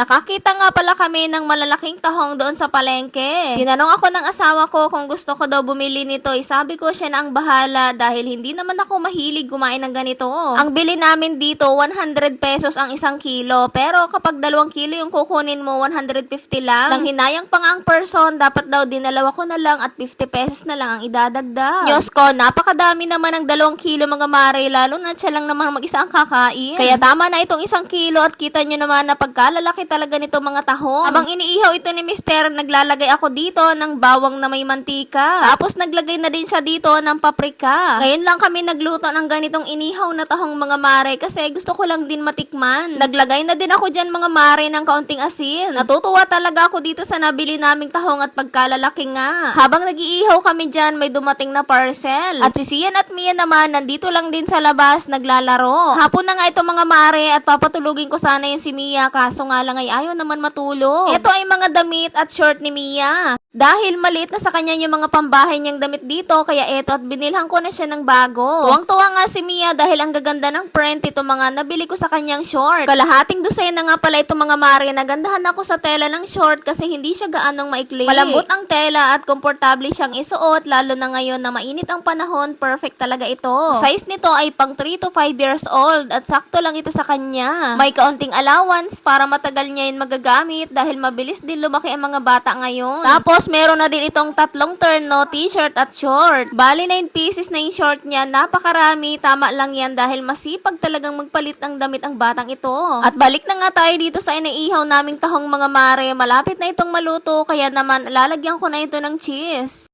Nakakita nga pala kami ng malalaking tahong doon sa palengke. Tinanong ako ng asawa ko kung gusto ko daw bumili nito. Eh, sabi ko siya na ang bahala dahil hindi naman ako mahilig kumain ng ganito. Ang bili namin dito, 100 pesos ang isang kilo. Pero kapag dalawang kilo yung kukunin mo, 150 lang. Nang hinayang pa nga ang person, dapat daw dinalawa ko na lang at 50 pesos na lang ang idadagdag. Diyos ko, napakadami naman ng dalawang kilo mga mare, lalo na siya lang naman mag-isa ang kakain. Kaya tama na itong isang kilo at kita nyo naman na pagkalalaki talaga nito mga tahong. Habang iniihaw ito ni Mister, naglalagay ako dito ng bawang na may mantika. Tapos naglagay na din siya dito ng paprika. Ngayon lang kami nagluto ng ganitong inihaw na tahong mga mare kasi gusto ko lang din matikman. Naglagay na din ako dyan mga mare ng kaunting asin. Natutuwa talaga ako dito sa nabili naming tahong at pagkalalaki nga. Habang nag-iihaw kami dyan, may dumating na parcel. At si Sian at Mia naman, nandito lang din sa labas, naglalaro. Hapon na nga ito mga mare at papatulugin ko sana yung si Mia kaso nga lang ay ayaw naman matulog. Ito ay mga damit at short ni Mia. Dahil maliit na sa kanya yung mga pambahay niyang damit dito, kaya eto at binilhan ko na siya ng bago. Tuwang-tuwa nga si Mia dahil ang gaganda ng print ito mga nabili ko sa kanyang short. Kalahating dosen na nga pala ito mga mare, nagandahan ako sa tela ng short kasi hindi siya gaanong maikli. Malambot ang tela at komportable siyang isuot lalo na ngayon na mainit ang panahon, perfect talaga ito. Size nito ay pang 3 to 5 years old at sakto lang ito sa kanya. May kaunting allowance para matagal niya yun magagamit dahil mabilis din lumaki ang mga bata ngayon. Tapos meron na din itong tatlong turn no, t-shirt at short. Bali 9 pieces na yung short niya, napakarami, tama lang yan dahil masipag talagang magpalit ng damit ang batang ito. At balik na nga tayo dito sa inaihaw naming tahong mga mare, malapit na itong maluto kaya naman lalagyan ko na ito ng cheese.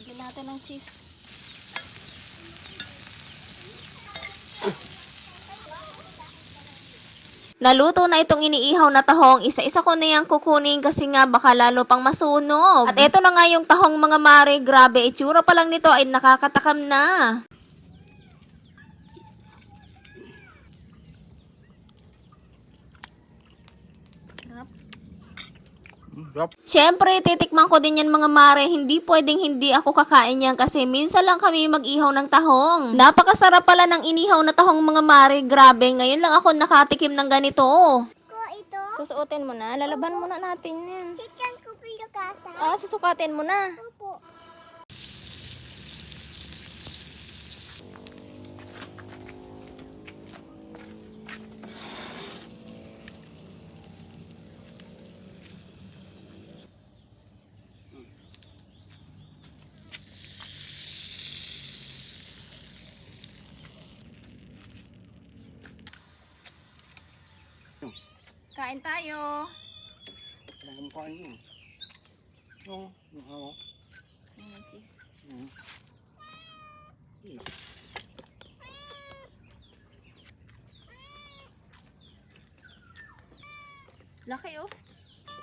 Lagyan natin ng cheese. Naluto na itong iniihaw na tahong. Isa-isa ko na yan kukunin kasi nga baka lalo pang masunog. At ito na nga yung tahong mga mare. Grabe, itsura pa lang nito ay nakakatakam na. Yup. Siyempre, titikman ko din yan mga mare. Hindi pwedeng hindi ako kakain yan kasi minsan lang kami mag-ihaw ng tahong. Napakasarap pala ng inihaw na tahong mga mare. Grabe, ngayon lang ako nakatikim ng ganito. ko ito. Susuotin mo na. Lalaban muna natin yan. Tikan ko pinakasa. Ah, susukatin mo na. Opo. Kain tayo. Parang kumakain yun. Oo, oo. cheese. Mm. Laki oh.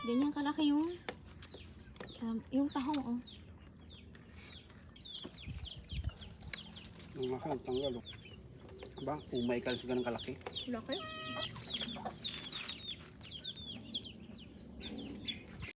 Ganyan kalaki yung um, yung tahong oh. Ang mahal, tanggal. oh. Ba, umay ka sa ganang kalaki. Laki.